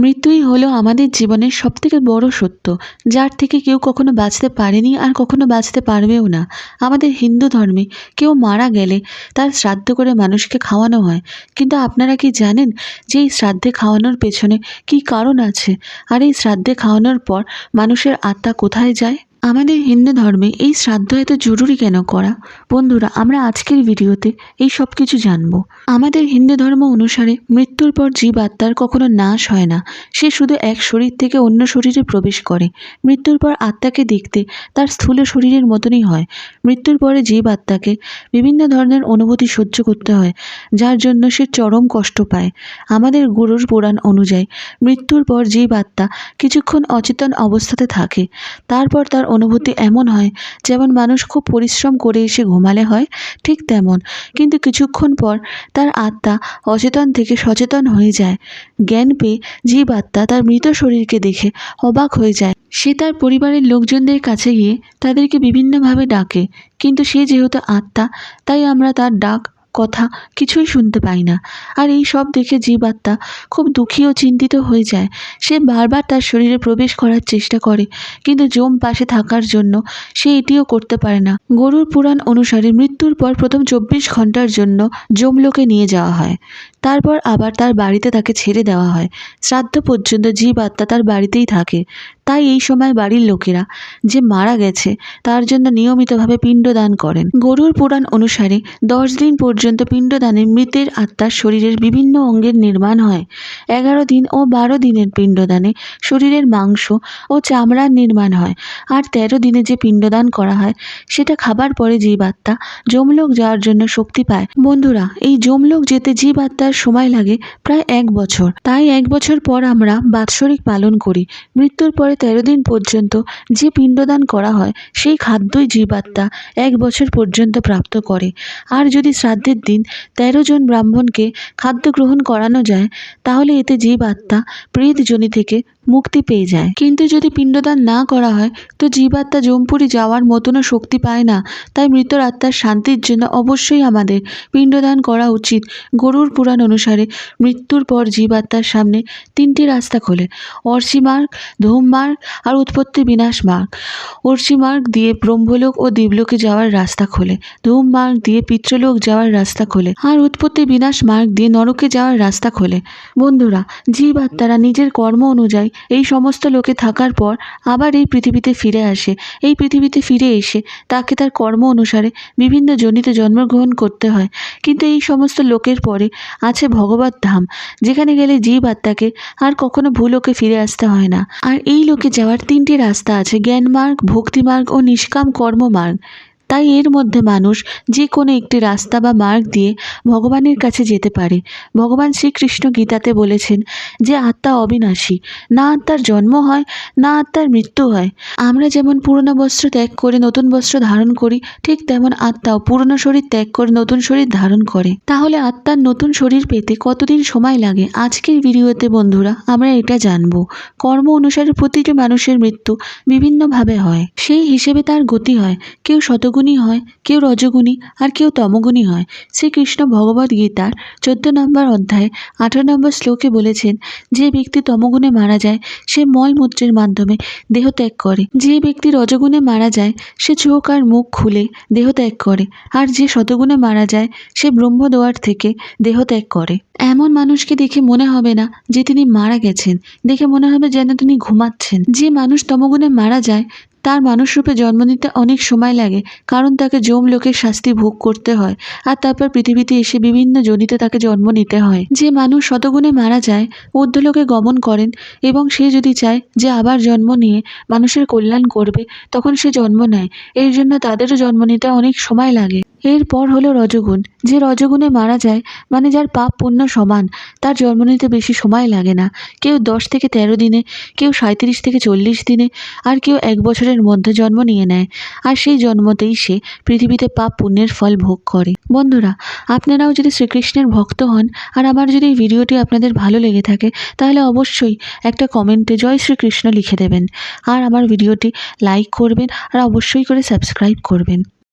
মৃত্যুই হলো আমাদের জীবনের সবথেকে বড় সত্য, যার থেকে কেউ কখনো বাঁচতে পারেনি আর কখনো বাঁচতে পারবেও না। আমাদের হিন্দু ধর্মে কেউ মারা গেলে তার শ্রাদ্ধ করে মানুষকে খাওয়ানো হয়। কিন্তু আপনারা কি জানেন যে এই শ্রাদ্ধে খাওয়ানোর পেছনে কি কারণ আছে? আর এই শ্রাদ্ধে খাওয়ানোর পর মানুষের আত্মা কোথায় যায়? আমাদের হিন্দু ধর্মে এই শ্রাদ্ধ এত জরুরি কেন করা? বন্ধুরা, আমরা আজকের ভিডিওতে এই সব কিছু জানব। আমাদের হিন্দু ধর্ম অনুসারে মৃত্যুর পর জীব আত্মার কখনো নাশ হয় না। সে শুধু এক শরীর থেকে অন্য শরীরে প্রবেশ করে। মৃত্যুর পর আত্মাকে দেখতে তার স্থূল শরীরের মতনই হয়। মৃত্যুর পরে জীব আত্মাকে বিভিন্ন ধরনের অনুভূতি সহ্য করতে হয়, যার জন্য সে চরম কষ্ট পায়। আমাদের গুরুর পুরাণ অনুযায়ী মৃত্যুর পর জীব আত্মা কিছুক্ষণ অচেতন অবস্থাতে থাকে। তারপর তার অনুভূতি এমন হয় যেমন মানুষ খুব পরিশ্রম করে এসে ঘুমালে হয়, ঠিক তেমন। কিন্তু কিছুক্ষণ পর তার আত্মা অচেতন থেকে সচেতন হয়ে যায়। জ্ঞান পেয়ে জীব আত্মা তার মৃত শরীরকে দেখে অবাক হয়ে যায়। সে তার পরিবারের লোকজনদের কাছে গিয়ে তাদেরকে বিভিন্নভাবে ডাকে। কিন্তু সে যেহেতু আত্মা, তাই আমরা তার ডাক কথা কিছুই শুনতে পাই না। আর এই সব দেখে জীবাত্মা খুব দুঃখী ও চিন্তিত হয়ে যায়। সে বারবার তার শরীরে প্রবেশ করার চেষ্টা করে, কিন্তু জম পাশে থাকার জন্য সে এটিও করতে পারে না। গরুর পুরাণ অনুসারে মৃত্যুর পর প্রথম চব্বিশ ঘণ্টার জন্য জমলোকে নিয়ে যাওয়া হয়। তারপর আবার তার বাড়িতে তাকে ছেড়ে দেওয়া হয়। শ্রাদ্ধ পর্যন্ত জীব আত্মা তার বাড়িতেই থাকে। তাই এই সময় বাড়ির লোকেরা যে মারা গেছে, তার জন্য নিয়মিতভাবে পিণ্ডদান করেন। গরুর পুরাণ অনুসারে দশ দিন পর্যন্ত পিণ্ডদানে মৃতের আত্মার শরীরের বিভিন্ন অঙ্গের নির্মাণ হয়। এগারো দিন ও বারো দিনের পিণ্ডদানে শরীরের মাংস ও চামড়ার নির্মাণ হয়। আর তেরো দিনে যে পিণ্ডদান করা হয়, সেটা খাবার পরে জীব আত্মা, যমলোক যাওয়ার জন্য শক্তি পায়। বন্ধুরা, এই যমলোক যেতে জীব আত্মার সময় লাগে প্রায় এক বছর। তাই এক বছর পর আমরা বাৎসরিক পালন করি। মৃত্যুর পরে তেরো দিন পর্যন্ত যে পিণ্ডদান করা হয়, সেই খাদ্যই জীবাত্মা এক বছর পর্যন্ত প্রাপ্ত করে। আর যদি শ্রাদ্ধের দিন তেরো জন ব্রাহ্মণকে খাদ্য গ্রহণ করানো যায়, তাহলে এতে জীবাত্মা প্রেত জনি থেকে মুক্তি পেয়ে যায়। কিন্তু যদি পিণ্ডদান না করা হয়, তো জীবাত্মা জমপুরি যাওয়ার মতনও শক্তি পায় না। তাই মৃতর আত্মার শান্তির জন্য অবশ্যই আমাদের পিণ্ডদান করা উচিত। গরুর পুরাণ অনুসারে মৃত্যুর পর জীবাত্মার সামনে তিনটি রাস্তা খোলে। অর্চি মার্গ ধূম মার্গ আর উৎপত্তি বিনাশ মার্গ অর্চি মার্গ দিয়ে ব্রহ্মলোক ও দেবলোকে যাওয়ার রাস্তা খোলে। ধূম মার্গ দিয়ে পিতৃলোক যাওয়ার রাস্তা খোলে। আর উৎপত্তি বিনাশ মার্গ দিয়ে নরকে যাওয়ার রাস্তা খোলে। বন্ধুরা, জীব আত্মারা নিজের কর্ম অনুযায়ী এই সমস্ত লোকে থাকার পর আবার এই পৃথিবীতে ফিরে আসে। এই পৃথিবীতে ফিরে এসে তাকে তার কর্ম অনুসারে বিভিন্ন জনিতে জন্মগ্রহণ করতে হয়। কিন্তু এই সমস্ত লোকের পরে আছে ভগবত ধাম, যেখানে গেলে জীব আত্মাকে আর কখনো ভূলোকে ফিরে আসতে হয় না। আর এই লোকে যাওয়ার তিনটি রাস্তা আছে, জ্ঞানমার্গ, ভক্তিমার্গ ও নিষ্কাম কর্মমার্গ। তাই এর মধ্যে মানুষ যে কোনো একটি রাস্তা বা মার্গ দিয়ে ভগবানের কাছে যেতে পারে। ভগবান শ্রীকৃষ্ণ গীতাতে বলেছেন যে, আত্মা অবিনাশী। না আত্মার জন্ম হয়, না আত্মার মৃত্যু হয়। আমরা যেমন পুরনো বস্ত্র ত্যাগ করে নতুন বস্ত্র ধারণ করি, ঠিক তেমন আত্মাও পুরনো শরীর ত্যাগ করে নতুন শরীর ধারণ করে। তাহলে আত্মার নতুন শরীর পেতে কতদিন সময় লাগে? আজকের ভিডিওতে, বন্ধুরা, আমরা এটা জানব। কর্ম অনুসারে প্রতিটি মানুষের মৃত্যু বিভিন্নভাবে হয়। সেই হিসেবে তার গতি হয়। কেউ শতগুণী হয়, কেউ রজগুণী আর কেউ তমগুণী হয়। শ্রীকৃষ্ণ ভগবদ গীতার চোদ্দ নম্বর অধ্যায়ে আঠারো নম্বর শ্লোকে বলেছেন, যে ব্যক্তি তমগুণে মারা যায়, সে মলমূত্রের মাধ্যমে দেহ ত্যাগ করে। যে ব্যক্তি রজগুণে মারা যায়, সে চোখ আর মুখ খুলে দেহ ত্যাগ করে। আর যে শতগুণে মারা যায়, সে ব্রহ্মদোয়ার থেকে দেহ ত্যাগ করে। এমন মানুষকে দেখে মনে হবে না যে তিনি মারা গেছেন। দেখে মনে হবে যেন তিনি ঘুমাচ্ছেন। যে মানুষ তমগুণে মারা যায় তার মানুষরূপে জন্ম নিতে অনেক সময় লাগে, কারণ তাকে যম লোকের শাস্তি ভোগ করতে হয়। আর তারপর পৃথিবীতে এসে বিভিন্ন জনিতে তাকে জন্ম নিতে হয়। যে মানুষ শতগুণে মারা যায়, ঊর্ধ্বলোকে গমন করেন এবং সে যদি চায় যে আবার জন্ম নিয়ে মানুষের কল্যাণ করবে, তখন সে জন্ম নেয়। এই জন্য তাদেরও জন্ম নিতে অনেক সময় লাগে। এরপর হলো রজগুণ। যে রজগুণে মারা যায় মানে যার পাপ পুণ্য সমান, তার জন্ম নিতে বেশি সময় লাগে না। কেউ দশ থেকে তেরো দিনে, কেউ সাঁত্রিশ থেকে চল্লিশ দিনে, আর কেউ এক বছরের মধ্যে জন্ম নিয়ে নেয়। আর সেই জন্মতেই সে পৃথিবীতে পাপ পুণ্যের ফল ভোগ করে। বন্ধুরা, আপনারাও যদি শ্রীকৃষ্ণের ভক্ত হন, আর আমার যদি এই ভিডিওটি আপনাদের ভালো লেগে থাকে, তাহলে অবশ্যই একটা কমেন্টে জয় শ্রীকৃষ্ণ লিখে দেবেন। আর আমার ভিডিওটি লাইক করবেন, আর অবশ্যই করে সাবস্ক্রাইব করবেন।